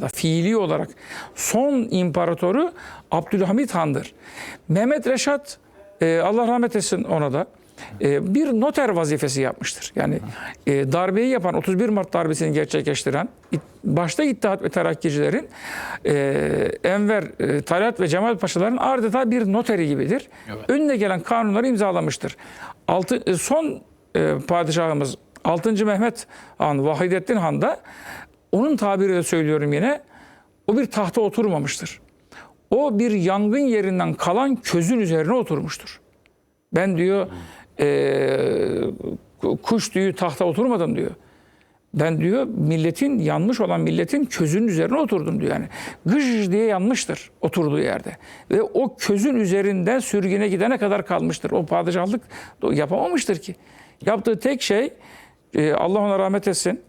da fiili olarak son imparatoru Abdülhamit Han'dır. Mehmet Reşat e, Allah rahmet etsin ona da e, bir noter vazifesi yapmıştır. Yani e, darbeyi yapan 31 Mart darbesini gerçekleştiren başta İttihat ve Terakkicilerin Enver, Talat ve Cemal Paşaların adeta bir noteri gibidir. Önüne gelen kanunları imzalamıştır. Altı, son padişahımız 6. Mehmet Han, Vahidettin Han da onun tabiriyle söylüyorum yine o bir tahta oturmamıştır. O bir yangın yerinden kalan közün üzerine oturmuştur. Ben diyor eee, kuş tüyü tahta oturmadım diyor. Ben diyor milletin yanmış olan milletin közünün üzerine oturdum diyor yani. Gıж diye yanmıştır oturduğu yerde. Ve o közün üzerinden sürgüne gidene kadar kalmıştır. O padişahlık yapamamıştır ki. Yaptığı tek şey e, Allah ona rahmet etsin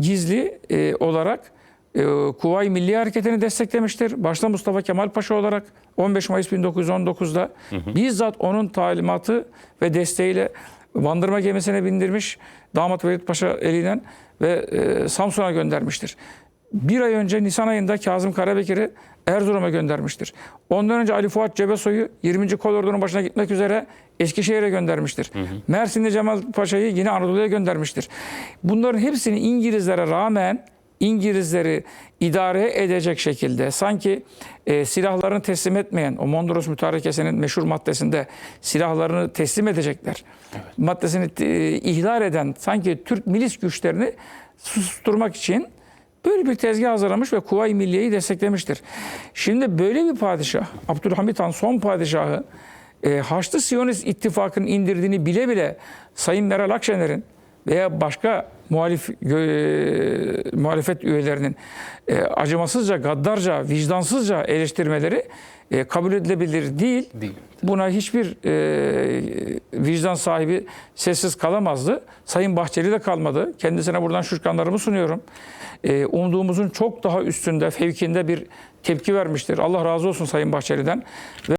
gizli e, olarak e, Kuvayi Milli Hareketi'ni desteklemiştir. Başta Mustafa Kemal Paşa olarak 15 Mayıs 1919'da bizzat onun talimatı ve desteğiyle bandırma gemisine bindirmiş damat Velid Paşa eliyle ve e, Samsun'a göndermiştir. Bir ay önce Nisan ayında Kazım Karabekir'i Erzurum'a göndermiştir. Ondan önce Ali Fuat Cebesoy'u 20. Kolordunun başına gitmek üzere Eskişehir'e göndermiştir. Mersin'de Cemal Paşa'yı yine Anadolu'ya göndermiştir. Bunların hepsini İngilizlere rağmen İngilizleri idare edecek şekilde sanki e, silahlarını teslim etmeyen o Mondros Mütarekesi'nin meşhur maddesinde silahlarını teslim edecekler. Maddesini e, ihlal eden sanki Türk milis güçlerini susturmak için böyle bir tezgah hazırlamış ve Kuvayi Milliye'yi desteklemiştir. Şimdi böyle bir padişah, Abdülhamit Han son padişahı e, Haçlı Siyonist ittifakının indirdiğini bile bile Sayın Meral Akşener'in veya başka muhalif gö- muhalefet üyelerinin e, acımasızca, gaddarca, vicdansızca eleştirmeleri e, kabul edilebilir değil. Değil. Buna hiçbir e, vicdan sahibi sessiz kalamazdı. Sayın Bahçeli de kalmadı. Kendisine buradan şükranlarımı sunuyorum. E, umduğumuzun çok daha üstünde, fevkinde bir tepki vermiştir. Allah razı olsun Sayın Bahçeli'den. Ve